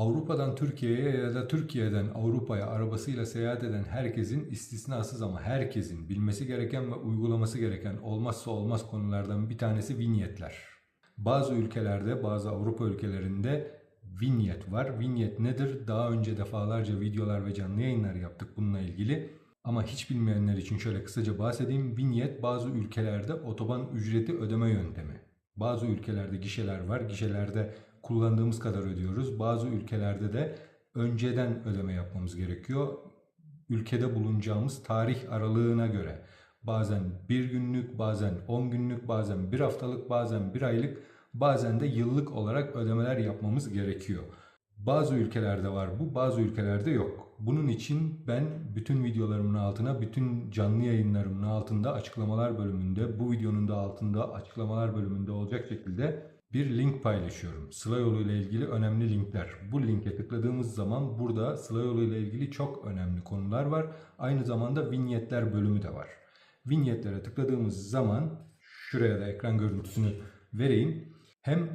Avrupa'dan Türkiye'ye ya da Türkiye'den Avrupa'ya arabasıyla seyahat eden herkesin istisnasız ama herkesin bilmesi gereken ve uygulaması gereken olmazsa olmaz konulardan bir tanesi vinyetler. Bazı ülkelerde, bazı Avrupa ülkelerinde vinyet var. Vinyet nedir? Daha önce defalarca videolar ve canlı yayınlar yaptık bununla ilgili. Ama hiç bilmeyenler için şöyle kısaca bahsedeyim. Vinyet bazı ülkelerde otoban ücreti ödeme yöntemi. Bazı ülkelerde gişeler var. Gişelerde kullandığımız kadar ödüyoruz. Bazı ülkelerde de önceden ödeme yapmamız gerekiyor. Ülkede bulunacağımız tarih aralığına göre. Bazen bir günlük, bazen 10 günlük, bazen bir haftalık, bazen bir aylık, bazen de yıllık olarak ödemeler yapmamız gerekiyor. Bazı ülkelerde var bu, bazı ülkelerde yok. Bunun için ben bütün videolarımın altına, bütün canlı yayınlarımın altında açıklamalar bölümünde, bu videonun da altında açıklamalar bölümünde olacak şekilde bir link paylaşıyorum. Sıla yolu ile ilgili önemli linkler. Bu linke tıkladığımız zaman burada Sıla yolu ile ilgili çok önemli konular var. Aynı zamanda vinyetler bölümü de var. Vinyetlere tıkladığımız zaman şuraya da ekran görüntüsünü vereyim. Hem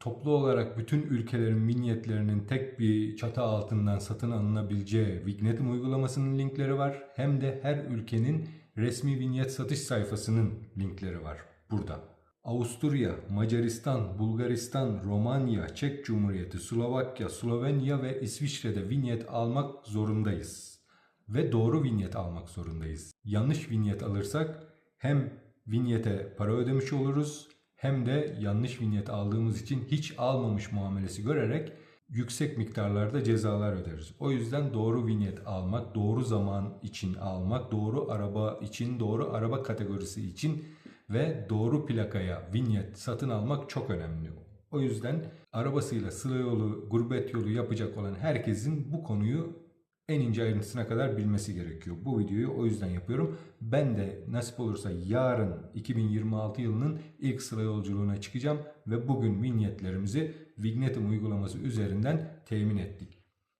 toplu olarak bütün ülkelerin vinyetlerinin tek bir çatı altından satın alınabileceği Vignetim uygulamasının linkleri var. Hem de her ülkenin resmi vinyet satış sayfasının linkleri var burada. Avusturya, Macaristan, Bulgaristan, Romanya, Çek Cumhuriyeti, Slovakya, Slovenya ve İsviçre'de vinyet almak zorundayız. Ve doğru vinyet almak zorundayız. Yanlış vinyet alırsak hem vinyete para ödemiş oluruz hem de yanlış vinyet aldığımız için hiç almamış muamelesi görerek yüksek miktarlarda cezalar öderiz. O yüzden doğru vinyet almak, doğru zaman için almak, doğru araba için, doğru araba kategorisi için ve doğru plakaya vinyet satın almak çok önemli. O yüzden arabasıyla sıla yolu, gurbet yolu yapacak olan herkesin bu konuyu en ince ayrıntısına kadar bilmesi gerekiyor. Bu videoyu o yüzden yapıyorum. Ben de nasip olursa yarın 2026 yılının ilk sıra yolculuğuna çıkacağım ve bugün vinyetlerimizi Vignetum uygulaması üzerinden temin ettik.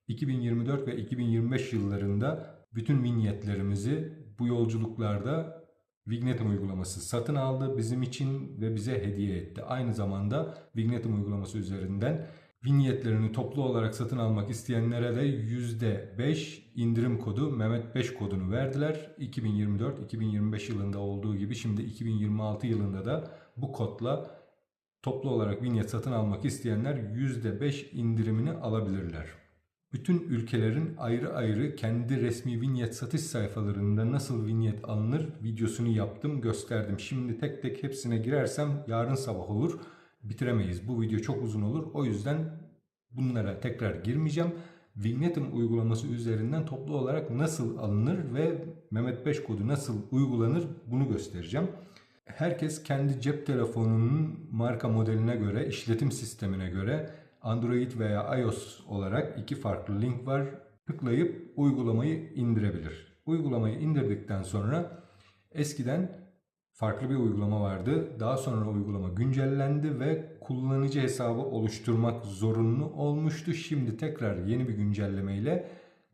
2024 ve 2025 yıllarında bütün vinyetlerimizi bu yolculuklarda Vignetum uygulaması satın aldı bizim için ve bize hediye etti. Aynı zamanda Vignetum uygulaması üzerinden vinyetlerini toplu olarak satın almak isteyenlere de %5 indirim kodu Mehmet 5 kodunu verdiler. 2024-2025 yılında olduğu gibi şimdi 2026 yılında da bu kodla toplu olarak vinyet satın almak isteyenler %5 indirimini alabilirler. Bütün ülkelerin ayrı ayrı kendi resmi vinyet satış sayfalarında nasıl vinyet alınır videosunu yaptım, gösterdim. Şimdi tek tek hepsine girersem yarın sabah olur. Bitiremeyiz. Bu video çok uzun olur. O yüzden bunlara tekrar girmeyeceğim. Vignetum uygulaması üzerinden toplu olarak nasıl alınır ve Mehmet 5 kodu nasıl uygulanır bunu göstereceğim. Herkes kendi cep telefonunun marka modeline göre, işletim sistemine göre Android veya iOS olarak iki farklı link var. Tıklayıp uygulamayı indirebilir. Uygulamayı indirdikten sonra eskiden farklı bir uygulama vardı. Daha sonra uygulama güncellendi ve kullanıcı hesabı oluşturmak zorunlu olmuştu. Şimdi tekrar yeni bir güncellemeyle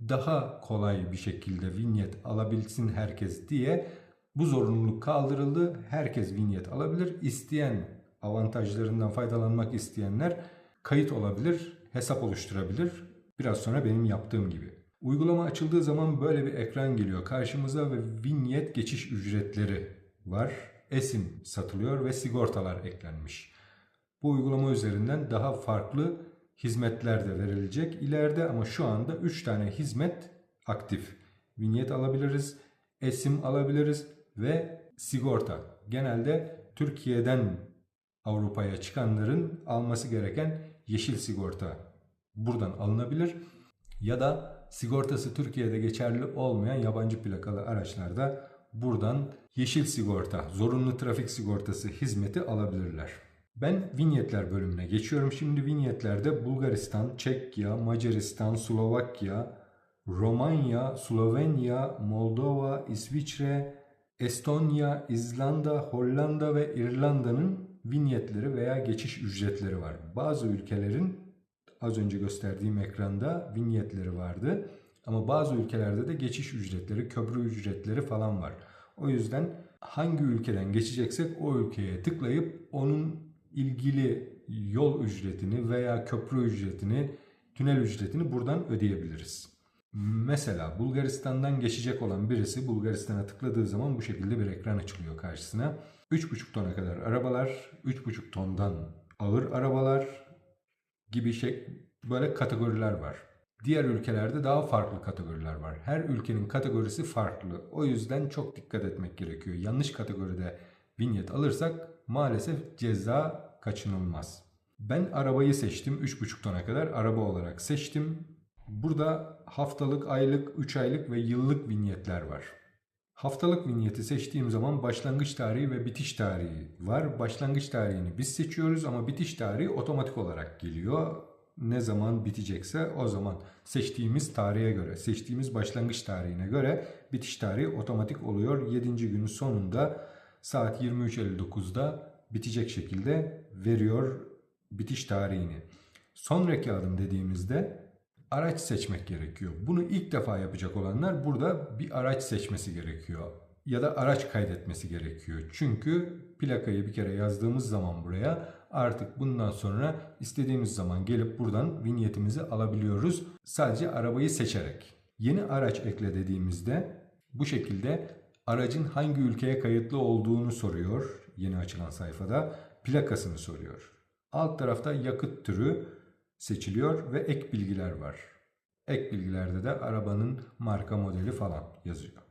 daha kolay bir şekilde vinyet alabilsin herkes diye bu zorunluluk kaldırıldı. Herkes vinyet alabilir. İsteyen avantajlarından faydalanmak isteyenler kayıt olabilir, hesap oluşturabilir. Biraz sonra benim yaptığım gibi. Uygulama açıldığı zaman böyle bir ekran geliyor karşımıza ve vinyet geçiş ücretleri var. Esim satılıyor ve sigortalar eklenmiş. Bu uygulama üzerinden daha farklı hizmetler de verilecek ileride ama şu anda 3 tane hizmet aktif. Vinyet alabiliriz, esim alabiliriz ve sigorta. Genelde Türkiye'den Avrupa'ya çıkanların alması gereken yeşil sigorta buradan alınabilir. Ya da sigortası Türkiye'de geçerli olmayan yabancı plakalı araçlarda buradan yeşil sigorta, zorunlu trafik sigortası hizmeti alabilirler. Ben vinyetler bölümüne geçiyorum. Şimdi vinyetlerde Bulgaristan, Çekya, Macaristan, Slovakya, Romanya, Slovenya, Moldova, İsviçre, Estonya, İzlanda, Hollanda ve İrlanda'nın vinyetleri veya geçiş ücretleri var. Bazı ülkelerin az önce gösterdiğim ekranda vinyetleri vardı. Ama bazı ülkelerde de geçiş ücretleri, köprü ücretleri falan var. O yüzden hangi ülkeden geçeceksek o ülkeye tıklayıp onun ilgili yol ücretini veya köprü ücretini tünel ücretini buradan ödeyebiliriz. Mesela Bulgaristan'dan geçecek olan birisi Bulgaristan'a tıkladığı zaman bu şekilde bir ekran açılıyor karşısına. 3,5 tona kadar arabalar, 3,5 tondan ağır arabalar gibi şey böyle kategoriler var. Diğer ülkelerde daha farklı kategoriler var. Her ülkenin kategorisi farklı. O yüzden çok dikkat etmek gerekiyor. Yanlış kategoride vinyet alırsak maalesef ceza kaçınılmaz. Ben arabayı seçtim. 3,5 tona kadar araba olarak seçtim. Burada haftalık, aylık, 3 aylık ve yıllık vinyetler var. Haftalık vinyeti seçtiğim zaman başlangıç tarihi ve bitiş tarihi var. Başlangıç tarihini biz seçiyoruz ama bitiş tarihi otomatik olarak geliyor. Ne zaman bitecekse o zaman seçtiğimiz tarihe göre, seçtiğimiz başlangıç tarihine göre bitiş tarihi otomatik oluyor. 7. günün sonunda saat 23.59'da bitecek şekilde veriyor bitiş tarihini. Sonraki adım dediğimizde araç seçmek gerekiyor. Bunu ilk defa yapacak olanlar burada bir araç seçmesi gerekiyor. Ya da araç kaydetmesi gerekiyor. Çünkü plakayı bir kere yazdığımız zaman buraya artık bundan sonra istediğimiz zaman gelip buradan vinyetimizi alabiliyoruz. Sadece arabayı seçerek. Yeni araç ekle dediğimizde bu şekilde aracın hangi ülkeye kayıtlı olduğunu soruyor yeni açılan sayfada. Plakasını soruyor. Alt tarafta yakıt türü seçiliyor ve ek bilgiler var. Ek bilgilerde de arabanın marka modeli falan yazıyor.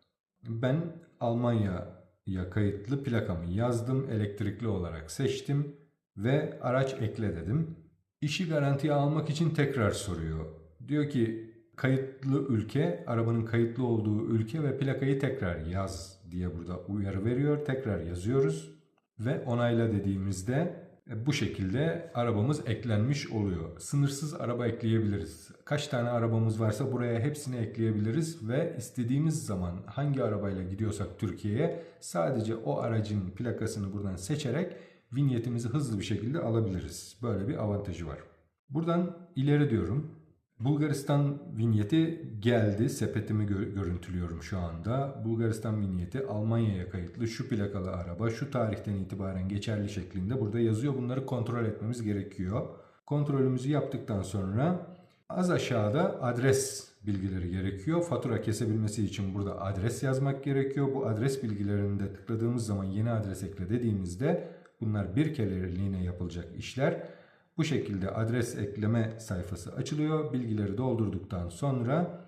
Ben Almanya'ya kayıtlı plakamı yazdım, elektrikli olarak seçtim ve araç ekle dedim. İşi garantiye almak için tekrar soruyor. Diyor ki kayıtlı ülke, arabanın kayıtlı olduğu ülke ve plakayı tekrar yaz diye burada uyarı veriyor. Tekrar yazıyoruz ve onayla dediğimizde bu şekilde arabamız eklenmiş oluyor. Sınırsız araba ekleyebiliriz. Kaç tane arabamız varsa buraya hepsini ekleyebiliriz ve istediğimiz zaman hangi arabayla gidiyorsak Türkiye'ye sadece o aracın plakasını buradan seçerek vinyetimizi hızlı bir şekilde alabiliriz. Böyle bir avantajı var. Buradan ileri diyorum. Bulgaristan vinyeti geldi. Sepetimi gö- görüntülüyorum şu anda. Bulgaristan vinyeti Almanya'ya kayıtlı şu plakalı araba şu tarihten itibaren geçerli şeklinde burada yazıyor. Bunları kontrol etmemiz gerekiyor. Kontrolümüzü yaptıktan sonra az aşağıda adres bilgileri gerekiyor. Fatura kesebilmesi için burada adres yazmak gerekiyor. Bu adres bilgilerinde tıkladığımız zaman yeni adres ekle dediğimizde bunlar bir kereliğine yapılacak işler. Bu şekilde adres ekleme sayfası açılıyor. Bilgileri doldurduktan sonra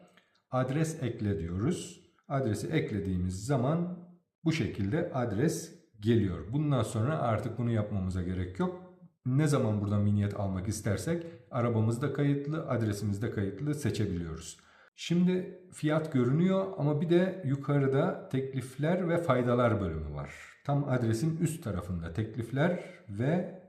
adres ekle diyoruz. Adresi eklediğimiz zaman bu şekilde adres geliyor. Bundan sonra artık bunu yapmamıza gerek yok. Ne zaman buradan vinyet almak istersek arabamızda kayıtlı, adresimizde kayıtlı seçebiliyoruz. Şimdi fiyat görünüyor ama bir de yukarıda teklifler ve faydalar bölümü var. Tam adresin üst tarafında teklifler ve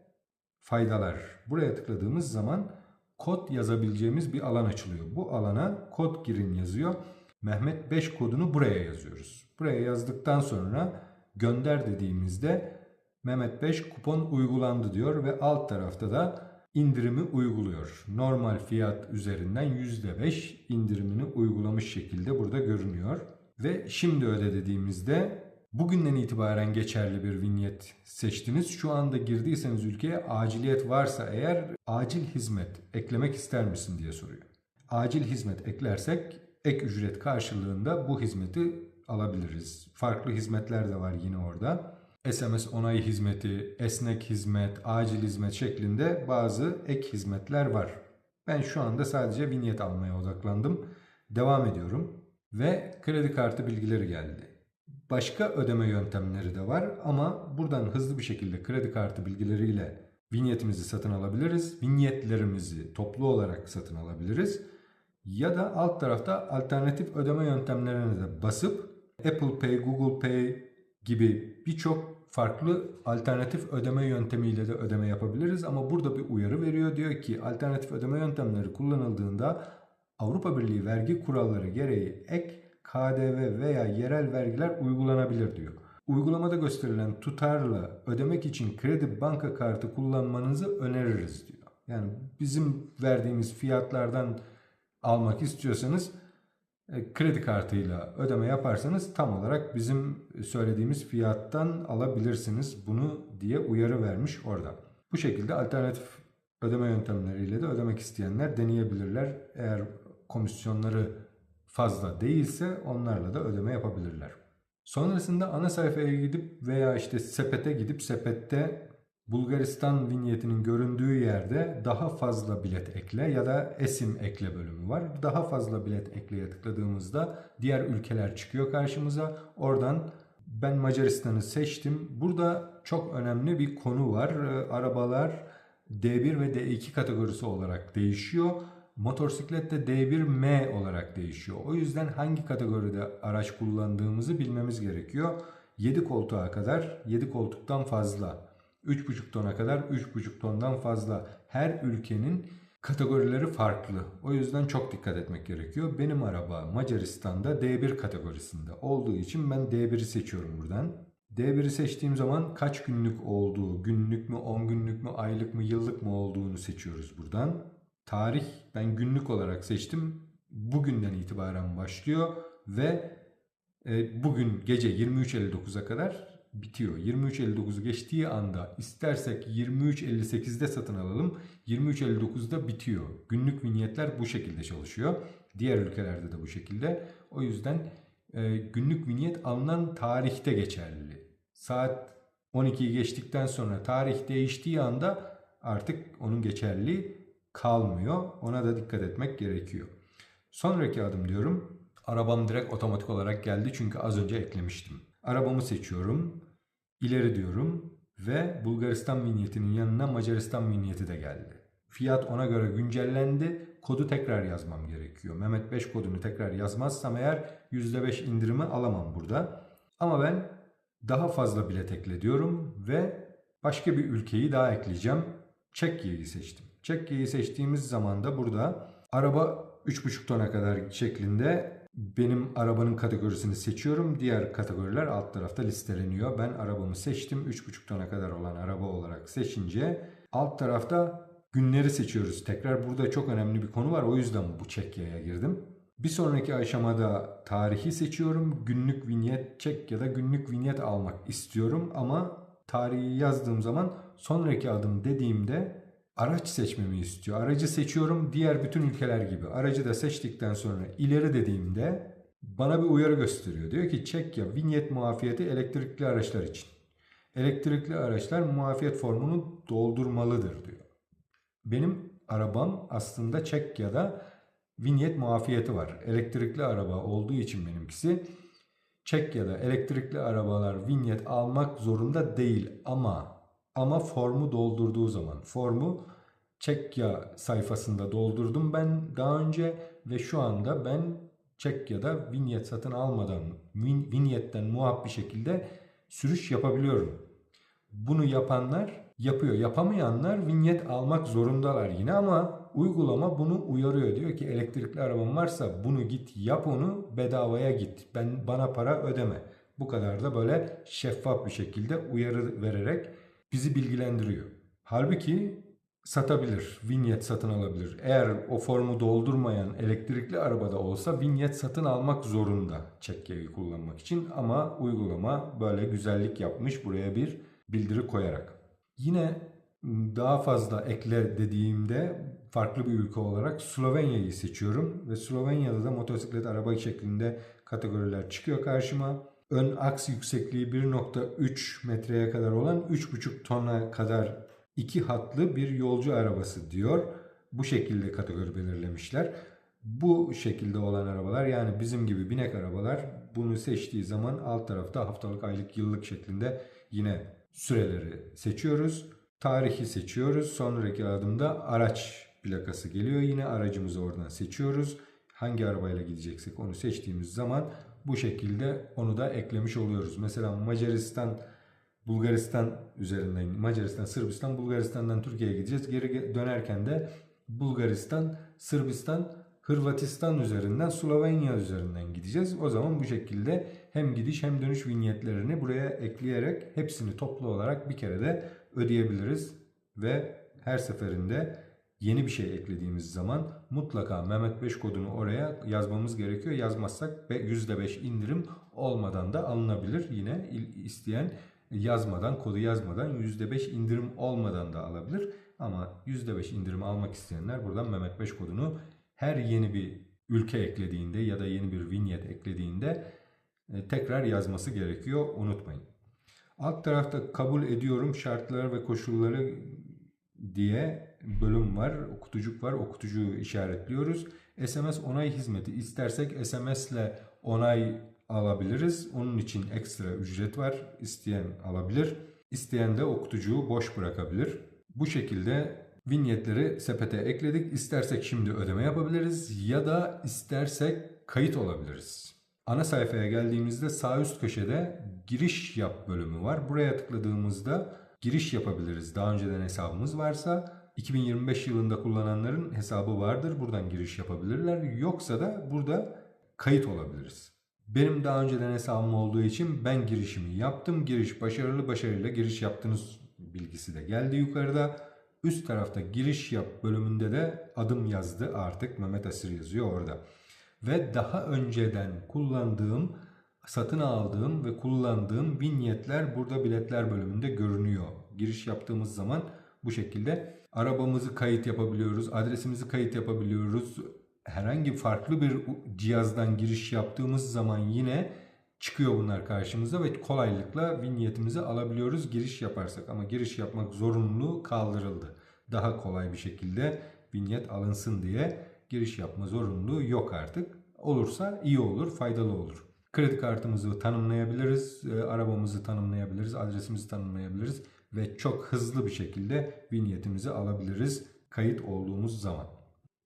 faydalar. Buraya tıkladığımız zaman kod yazabileceğimiz bir alan açılıyor. Bu alana kod girin yazıyor. Mehmet 5 kodunu buraya yazıyoruz. Buraya yazdıktan sonra gönder dediğimizde Mehmet 5 kupon uygulandı diyor ve alt tarafta da indirimi uyguluyor. Normal fiyat üzerinden %5 indirimini uygulamış şekilde burada görünüyor. Ve şimdi öde dediğimizde Bugünden itibaren geçerli bir vinyet seçtiniz. Şu anda girdiyseniz ülkeye aciliyet varsa eğer acil hizmet eklemek ister misin diye soruyor. Acil hizmet eklersek ek ücret karşılığında bu hizmeti alabiliriz. Farklı hizmetler de var yine orada. SMS onay hizmeti, esnek hizmet, acil hizmet şeklinde bazı ek hizmetler var. Ben şu anda sadece vinyet almaya odaklandım. Devam ediyorum ve kredi kartı bilgileri geldi. Başka ödeme yöntemleri de var ama buradan hızlı bir şekilde kredi kartı bilgileriyle vinyetimizi satın alabiliriz. Vinyetlerimizi toplu olarak satın alabiliriz. Ya da alt tarafta alternatif ödeme yöntemlerine de basıp Apple Pay, Google Pay gibi birçok farklı alternatif ödeme yöntemiyle de ödeme yapabiliriz. Ama burada bir uyarı veriyor. Diyor ki alternatif ödeme yöntemleri kullanıldığında Avrupa Birliği vergi kuralları gereği ek KDV veya yerel vergiler uygulanabilir diyor. Uygulamada gösterilen tutarla ödemek için kredi banka kartı kullanmanızı öneririz diyor. Yani bizim verdiğimiz fiyatlardan almak istiyorsanız e, kredi kartıyla ödeme yaparsanız tam olarak bizim söylediğimiz fiyattan alabilirsiniz bunu diye uyarı vermiş orada. Bu şekilde alternatif ödeme yöntemleriyle de ödemek isteyenler deneyebilirler. Eğer komisyonları fazla değilse onlarla da ödeme yapabilirler. Sonrasında ana sayfaya gidip veya işte sepete gidip sepette Bulgaristan vinyetinin göründüğü yerde daha fazla bilet ekle ya da esim ekle bölümü var. Daha fazla bilet ekleye tıkladığımızda diğer ülkeler çıkıyor karşımıza. Oradan ben Macaristan'ı seçtim. Burada çok önemli bir konu var. Ee, arabalar D1 ve D2 kategorisi olarak değişiyor. Motosiklet de D1M olarak değişiyor. O yüzden hangi kategoride araç kullandığımızı bilmemiz gerekiyor. 7 koltuğa kadar 7 koltuktan fazla 3,5 tona kadar 3,5 tondan fazla. Her ülkenin kategorileri farklı. O yüzden çok dikkat etmek gerekiyor. Benim araba Macaristan'da D1 kategorisinde olduğu için ben D1'i seçiyorum buradan. D1'i seçtiğim zaman kaç günlük olduğu, günlük mü, 10 günlük mü, aylık mı, yıllık mı olduğunu seçiyoruz buradan. Tarih ben günlük olarak seçtim. Bugünden itibaren başlıyor ve e, bugün gece 23.59'a kadar bitiyor. 23.59'u geçtiği anda istersek 23.58'de satın alalım. 23.59'da bitiyor. Günlük vinyetler bu şekilde çalışıyor. Diğer ülkelerde de bu şekilde. O yüzden e, günlük vinyet alınan tarihte geçerli. Saat 12'yi geçtikten sonra tarih değiştiği anda artık onun geçerli kalmıyor. Ona da dikkat etmek gerekiyor. Sonraki adım diyorum. Arabam direkt otomatik olarak geldi çünkü az önce eklemiştim. Arabamı seçiyorum. İleri diyorum ve Bulgaristan vinyetinin yanına Macaristan vinyeti de geldi. Fiyat ona göre güncellendi. Kodu tekrar yazmam gerekiyor. Mehmet 5 kodunu tekrar yazmazsam eğer %5 indirimi alamam burada. Ama ben daha fazla bilet ekle diyorum ve başka bir ülkeyi daha ekleyeceğim. Çekya'yı seçtim. Çekya'yı seçtiğimiz zaman da burada araba 3,5 tona kadar şeklinde benim arabanın kategorisini seçiyorum. Diğer kategoriler alt tarafta listeleniyor. Ben arabamı seçtim. 3,5 tona kadar olan araba olarak seçince alt tarafta günleri seçiyoruz. Tekrar burada çok önemli bir konu var. O yüzden bu Çekya'ya girdim. Bir sonraki aşamada tarihi seçiyorum. Günlük vinyet çek ya da günlük vinyet almak istiyorum ama tarihi yazdığım zaman sonraki adım dediğimde araç seçmemi istiyor. Aracı seçiyorum diğer bütün ülkeler gibi. Aracı da seçtikten sonra ileri dediğimde bana bir uyarı gösteriyor. Diyor ki Çekya vinyet muafiyeti elektrikli araçlar için. Elektrikli araçlar muafiyet formunu doldurmalıdır diyor. Benim arabam aslında Çekya'da vinyet muafiyeti var. Elektrikli araba olduğu için benimkisi Çekya'da elektrikli arabalar vinyet almak zorunda değil ama ama formu doldurduğu zaman formu Çekya sayfasında doldurdum ben daha önce ve şu anda ben Çekya'da vinyet satın almadan vin, vinyetten muaf bir şekilde sürüş yapabiliyorum. Bunu yapanlar yapıyor. Yapamayanlar vinyet almak zorundalar yine ama uygulama bunu uyarıyor. Diyor ki elektrikli araban varsa bunu git yap onu bedavaya git. Ben bana para ödeme. Bu kadar da böyle şeffaf bir şekilde uyarı vererek bizi bilgilendiriyor. Halbuki satabilir, vinyet satın alabilir. Eğer o formu doldurmayan elektrikli arabada olsa vinyet satın almak zorunda çekkeyi kullanmak için ama uygulama böyle güzellik yapmış buraya bir bildiri koyarak. Yine daha fazla ekle dediğimde farklı bir ülke olarak Slovenya'yı seçiyorum ve Slovenya'da da motosiklet araba şeklinde kategoriler çıkıyor karşıma ön aks yüksekliği 1.3 metreye kadar olan 3.5 tona kadar iki hatlı bir yolcu arabası diyor. Bu şekilde kategori belirlemişler. Bu şekilde olan arabalar yani bizim gibi binek arabalar bunu seçtiği zaman alt tarafta haftalık, aylık, yıllık şeklinde yine süreleri seçiyoruz. Tarihi seçiyoruz. Sonraki adımda araç plakası geliyor. Yine aracımızı oradan seçiyoruz. Hangi arabayla gideceksek onu seçtiğimiz zaman bu şekilde onu da eklemiş oluyoruz. Mesela Macaristan, Bulgaristan üzerinden, Macaristan, Sırbistan, Bulgaristan'dan Türkiye'ye gideceğiz. Geri dönerken de Bulgaristan, Sırbistan, Hırvatistan üzerinden, Slovenya üzerinden gideceğiz. O zaman bu şekilde hem gidiş hem dönüş vinyetlerini buraya ekleyerek hepsini toplu olarak bir kere de ödeyebiliriz. Ve her seferinde yeni bir şey eklediğimiz zaman mutlaka Mehmet 5 kodunu oraya yazmamız gerekiyor. Yazmazsak %5 indirim olmadan da alınabilir. Yine isteyen yazmadan, kodu yazmadan %5 indirim olmadan da alabilir. Ama %5 indirimi almak isteyenler buradan Mehmet 5 kodunu her yeni bir ülke eklediğinde ya da yeni bir vinyet eklediğinde e, tekrar yazması gerekiyor. Unutmayın. Alt tarafta kabul ediyorum şartlar ve koşulları diye bölüm var. Okutucuk var. Okutucuğu işaretliyoruz. SMS onay hizmeti istersek SMS ile onay alabiliriz. Onun için ekstra ücret var. İsteyen alabilir. İsteyen de okutucuğu boş bırakabilir. Bu şekilde vinyetleri sepete ekledik. İstersek şimdi ödeme yapabiliriz ya da istersek kayıt olabiliriz. Ana sayfaya geldiğimizde sağ üst köşede giriş yap bölümü var. Buraya tıkladığımızda giriş yapabiliriz. Daha önceden hesabımız varsa 2025 yılında kullananların hesabı vardır. Buradan giriş yapabilirler. Yoksa da burada kayıt olabiliriz. Benim daha önceden hesabım olduğu için ben girişimi yaptım. Giriş başarılı başarıyla giriş yaptığınız bilgisi de geldi yukarıda. Üst tarafta giriş yap bölümünde de adım yazdı artık Mehmet Asır yazıyor orada. Ve daha önceden kullandığım, satın aldığım ve kullandığım vinyetler burada biletler bölümünde görünüyor. Giriş yaptığımız zaman bu şekilde arabamızı kayıt yapabiliyoruz, adresimizi kayıt yapabiliyoruz. Herhangi farklı bir cihazdan giriş yaptığımız zaman yine çıkıyor bunlar karşımıza ve kolaylıkla vinyetimizi alabiliyoruz giriş yaparsak. Ama giriş yapmak zorunluluğu kaldırıldı. Daha kolay bir şekilde vinyet alınsın diye giriş yapma zorunluluğu yok artık. Olursa iyi olur, faydalı olur. Kredi kartımızı tanımlayabiliriz, e, arabamızı tanımlayabiliriz, adresimizi tanımlayabiliriz ve çok hızlı bir şekilde vinyetimizi alabiliriz kayıt olduğumuz zaman.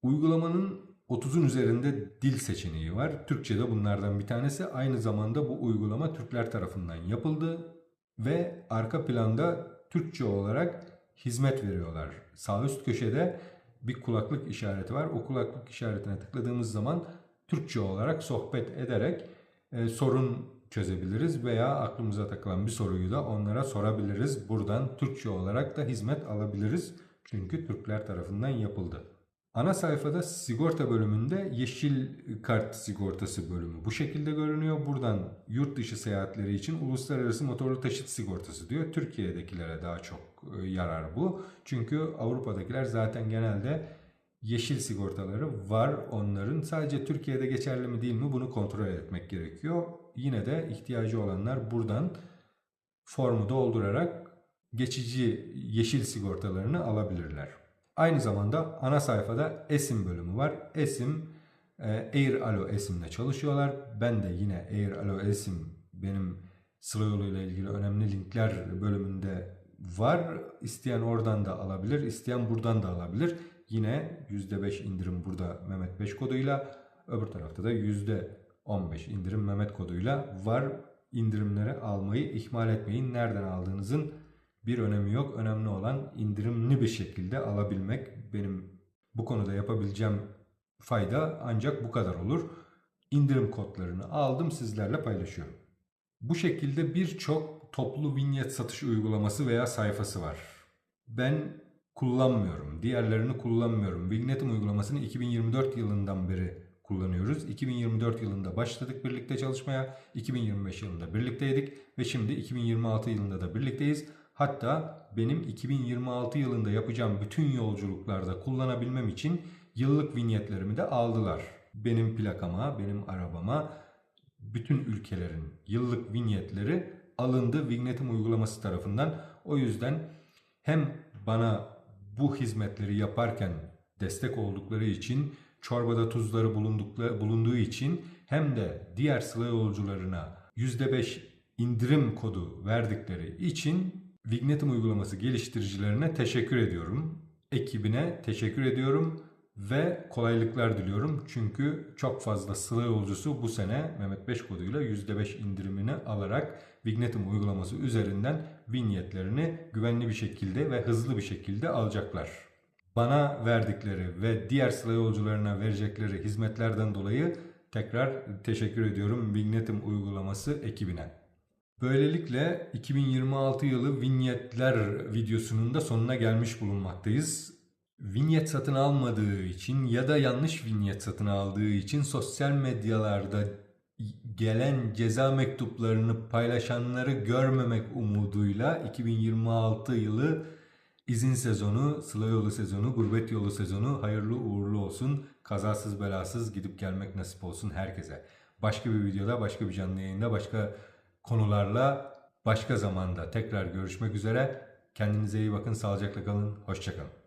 Uygulamanın 30'un üzerinde dil seçeneği var. Türkçe de bunlardan bir tanesi. Aynı zamanda bu uygulama Türkler tarafından yapıldı ve arka planda Türkçe olarak hizmet veriyorlar. Sağ üst köşede bir kulaklık işareti var. O kulaklık işaretine tıkladığımız zaman Türkçe olarak sohbet ederek e, sorun çözebiliriz veya aklımıza takılan bir soruyu da onlara sorabiliriz. Buradan Türkçe olarak da hizmet alabiliriz. Çünkü Türkler tarafından yapıldı. Ana sayfada sigorta bölümünde yeşil kart sigortası bölümü bu şekilde görünüyor. Buradan yurt dışı seyahatleri için uluslararası motorlu taşıt sigortası diyor. Türkiye'dekilere daha çok e, yarar bu. Çünkü Avrupa'dakiler zaten genelde yeşil sigortaları var onların. Sadece Türkiye'de geçerli mi değil mi bunu kontrol etmek gerekiyor. Yine de ihtiyacı olanlar buradan formu doldurarak geçici yeşil sigortalarını alabilirler. Aynı zamanda ana sayfada esim bölümü var. Esim e, Air Alo esimle çalışıyorlar. Ben de yine Air Alo esim benim sıra yoluyla ilgili önemli linkler bölümünde var. İsteyen oradan da alabilir, isteyen buradan da alabilir. Yine %5 indirim burada Mehmet 5 koduyla, öbür tarafta da %15 indirim Mehmet koduyla var. İndirimleri almayı ihmal etmeyin. Nereden aldığınızın bir önemi yok. Önemli olan indirimli bir şekilde alabilmek. Benim bu konuda yapabileceğim fayda ancak bu kadar olur. İndirim kodlarını aldım sizlerle paylaşıyorum. Bu şekilde birçok toplu vinyet satış uygulaması veya sayfası var. Ben kullanmıyorum. Diğerlerini kullanmıyorum. Vignetim uygulamasını 2024 yılından beri kullanıyoruz. 2024 yılında başladık birlikte çalışmaya. 2025 yılında birlikteydik ve şimdi 2026 yılında da birlikteyiz. Hatta benim 2026 yılında yapacağım bütün yolculuklarda kullanabilmem için yıllık vinyetlerimi de aldılar. Benim plakama, benim arabama bütün ülkelerin yıllık vinyetleri alındı Vignetim uygulaması tarafından. O yüzden hem bana bu hizmetleri yaparken destek oldukları için çorbada tuzları bulunduğu için hem de diğer sıla yolcularına %5 indirim kodu verdikleri için Vignetum uygulaması geliştiricilerine teşekkür ediyorum. Ekibine teşekkür ediyorum ve kolaylıklar diliyorum. Çünkü çok fazla sıla yolcusu bu sene Mehmet 5 koduyla %5 indirimini alarak Vignetum uygulaması üzerinden vinyetlerini güvenli bir şekilde ve hızlı bir şekilde alacaklar. Bana verdikleri ve diğer sıla yolcularına verecekleri hizmetlerden dolayı tekrar teşekkür ediyorum Vignetum uygulaması ekibine. Böylelikle 2026 yılı vinyetler videosunun da sonuna gelmiş bulunmaktayız. Vinyet satın almadığı için ya da yanlış vinyet satın aldığı için sosyal medyalarda gelen ceza mektuplarını paylaşanları görmemek umuduyla 2026 yılı İzin sezonu, sıla yolu sezonu, gurbet yolu sezonu hayırlı uğurlu olsun. Kazasız belasız gidip gelmek nasip olsun herkese. Başka bir videoda, başka bir canlı yayında, başka konularla başka zamanda tekrar görüşmek üzere. Kendinize iyi bakın, sağlıcakla kalın, hoşçakalın.